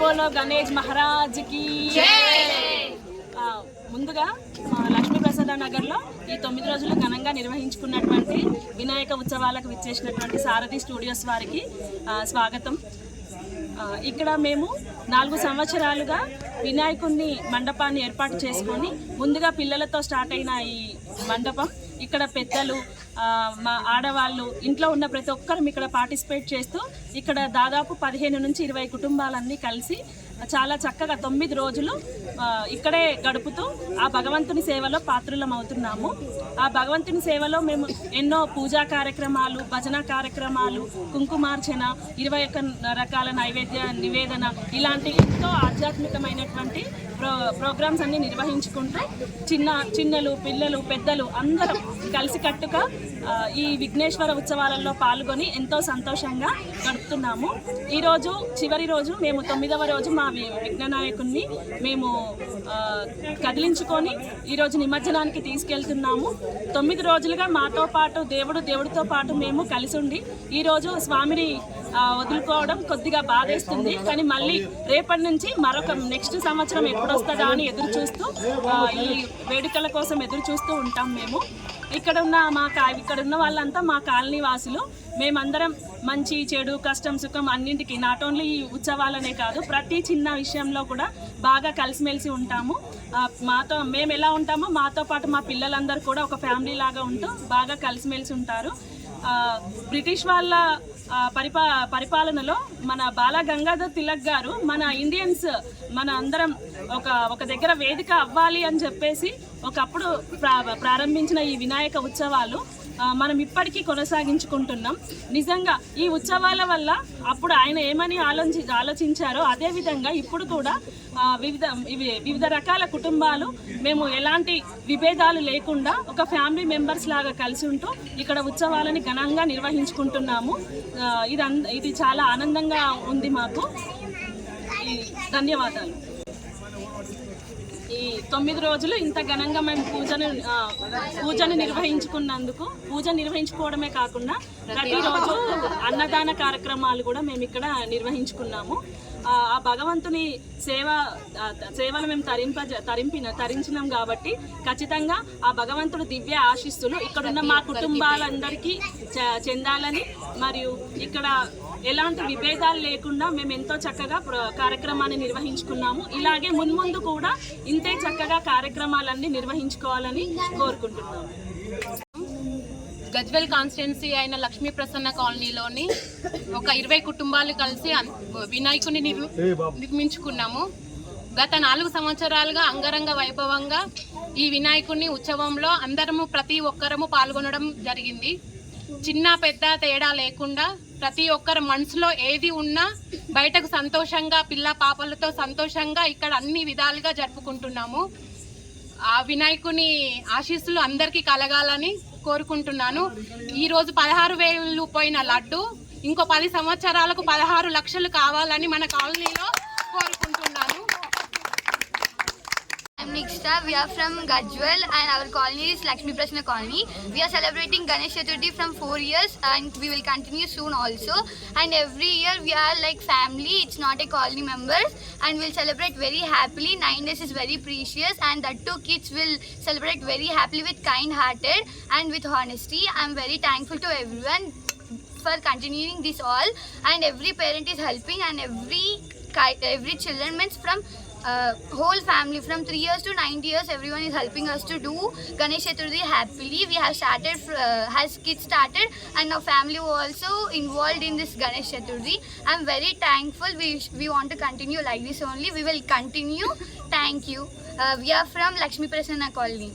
బోలో గణేష్ మహారాజ్కి ఆ, ముందుగా లక్ష్మీప్రసాద నగర్లో ఈ తొమ్మిది రోజులు ఘనంగా నిర్వహించుకున్నటువంటి వినాయక ఉత్సవాలకు విచ్చేసినటువంటి సారథి స్టూడియోస్ వారికి స్వాగతం. ఇక్కడ మేము నాలుగు సంవత్సరాలుగా వినాయకుడిని మండపాన్ని ఏర్పాటు చేసుకొని ముందుగా పిల్లలతో స్టార్ట్ అయిన ఈ మండపం ఇక్కడ పెద్దలు మా ఆడవాళ్ళు ఇంట్లో ఉన్న ప్రతి ఒక్కరం ఇక్కడ పార్టిసిపేట్ చేస్తూ ఇక్కడ దాదాపు పదిహేను నుంచి ఇరవై కుటుంబాలన్నీ కలిసి చాలా చక్కగా తొమ్మిది రోజులు ఇక్కడే గడుపుతూ ఆ భగవంతుని సేవలో పాత్రులం అవుతున్నాము. ఆ భగవంతుని సేవలో మేము ఎన్నో పూజా కార్యక్రమాలు భజన కార్యక్రమాలు కుంకుమార్చన ఇరవై ఒక్క రకాల నైవేద్య నివేదన ఇలాంటి ఎంతో ఆధ్యాత్మికమైనటువంటి ప్రో ప్రోగ్రామ్స్ అన్నీ నిర్వహించుకుంటూ చిన్న చిన్నలు పిల్లలు పెద్దలు అందరం కలిసికట్టుగా ఈ విఘ్నేశ్వర ఉత్సవాలలో పాల్గొని ఎంతో సంతోషంగా గడుపుతున్నాము. ఈరోజు చివరి రోజు మేము తొమ్మిదవ రోజు మా విఘ్ననాయకుడిని మేము కదిలించుకొని ఈరోజు నిమజ్జనానికి తీసుకెళ్తున్నాము. తొమ్మిది రోజులుగా మాతో పాటు దేవుడు దేవుడితో పాటు మేము కలిసి ఉండి ఈరోజు స్వామిని వదులుకోవడం కొద్దిగా బాధేస్తుంది. కానీ మళ్ళీ రేపటి నుంచి మరొక నెక్స్ట్ సంవత్సరం ఎప్పుడు వస్తుందా అని ఎదురు చూస్తూ ఈ వేడుకల కోసం ఎదురు చూస్తూ ఉంటాం మేము. ఇక్కడ ఉన్న మా కా ఇక్కడ ఉన్న వాళ్ళంతా మా కాలనీ వాసులు మేమందరం మంచి చెడు కష్టం సుఖం అన్నింటికి నాట్ ఓన్లీ ఈ ఉత్సవాలనే కాదు ప్రతి చిన్న విషయంలో కూడా బాగా కలిసిమెలిసి ఉంటాము. మాతో మేము ఎలా ఉంటామో మాతో పాటు మా పిల్లలందరూ కూడా ఒక ఫ్యామిలీ లాగా ఉంటూ బాగా కలిసిమెలిసి ఉంటారు. బ్రిటిష్ వాళ్ళ పరిపా పరిపాలనలో మన బాలగంగాధర్ తిలక్ గారు మన ఇండియన్స్ మన అందరం ఒక ఒక దగ్గర వేదిక అవ్వాలి అని చెప్పేసి ఒకప్పుడు ప్రా ప్రారంభించిన ఈ వినాయక ఉత్సవాలు మనం ఇప్పటికీ కొనసాగించుకుంటున్నాం. నిజంగా ఈ ఉత్సవాల వల్ల అప్పుడు ఆయన ఏమని ఆలోచి ఆలోచించారో అదేవిధంగా ఇప్పుడు కూడా వివిధ వివిధ రకాల కుటుంబాలు మేము ఎలాంటి విభేదాలు లేకుండా ఒక ఫ్యామిలీ మెంబర్స్ లాగా కలిసి ఉంటూ ఇక్కడ ఉత్సవాలని ఘనంగా నిర్వహించుకుంటున్నాము. ఇది అన్- ఇది చాలా ఆనందంగా ఉంది మాకు. ఈ ధన్యవాదాలు. తొమ్మిది రోజులు ఇంత ఘనంగా మేము పూజను పూజను నిర్వహించుకున్నందుకు పూజ నిర్వహించుకోవడమే కాకుండా ప్రతిరోజు అన్నదాన కార్యక్రమాలు కూడా మేము ఇక్కడ నిర్వహించుకున్నాము. ఆ భగవంతుని సేవ సేవలు మేము తరింప తరింపిన తరించినాం కాబట్టి ఖచ్చితంగా ఆ భగవంతుడు దివ్య ఆశిస్తులు ఇక్కడున్న మా కుటుంబాలందరికీ చెందాలని మరియు ఇక్కడ ఎలాంటి విభేదాలు లేకుండా మేము ఎంతో చక్కగా కార్యక్రమాన్ని నిర్వహించుకున్నాము. ఇలాగే మున్ముందు కూడా ఇంతే చక్కగా కార్యక్రమాలన్నీ నిర్వహించుకోవాలని కోరుకుంటున్నాము. గజ్వెల్ కాన్స్టిట్యున్సీ అయిన లక్ష్మీ ప్రసన్న కాలనీలోని ఒక ఇరవై కుటుంబాలు కలిసి వినాయకుని నిర్- నిర్మించుకున్నాము. గత నాలుగు సంవత్సరాలుగా అంగరంగ వైభవంగా ఈ వినాయకుని ఉత్సవంలో అందరము ప్రతి ఒక్కరము పాల్గొనడం జరిగింది. చిన్న పెద్ద తేడా లేకుండా ప్రతి ఒక్కరి మనసులో ఏది ఉన్నా బయటకు సంతోషంగా పిల్ల పాపలతో సంతోషంగా ఇక్కడ అన్ని విధాలుగా జరుపుకుంటున్నాము. ఆ వినాయకుని ఆశీస్సులు అందరికీ కలగాలని కోరుకుంటున్నాను. ఈరోజు పదహారు వేలు పోయిన లడ్డు ఇంకో పది సంవత్సరాలకు పదహారు లక్షలు కావాలని మన కాలనీలో We are from Gajwal and our colony is Lakshmi Prasna colony. We are celebrating Ganesh Chaturthi from four years and we will continue soon also. And every year we are like family. It's not a colony members and we'll celebrate very happily. Nine days is very precious and that two kids will celebrate very happily with kind hearted and with honesty. I'm very thankful to everyone for continuing this all and every parent is helping and every every children means from uh, whole family from 3 years to 90 years everyone is helping us to do. Ganesh chaturthi happily we have started uh, has kids started and our family also involved in this ganesh chaturthi. I'm very thankful. We we want to continue like this only. We will continue. Thank you. Uh, we are from lakshmi prasanna colony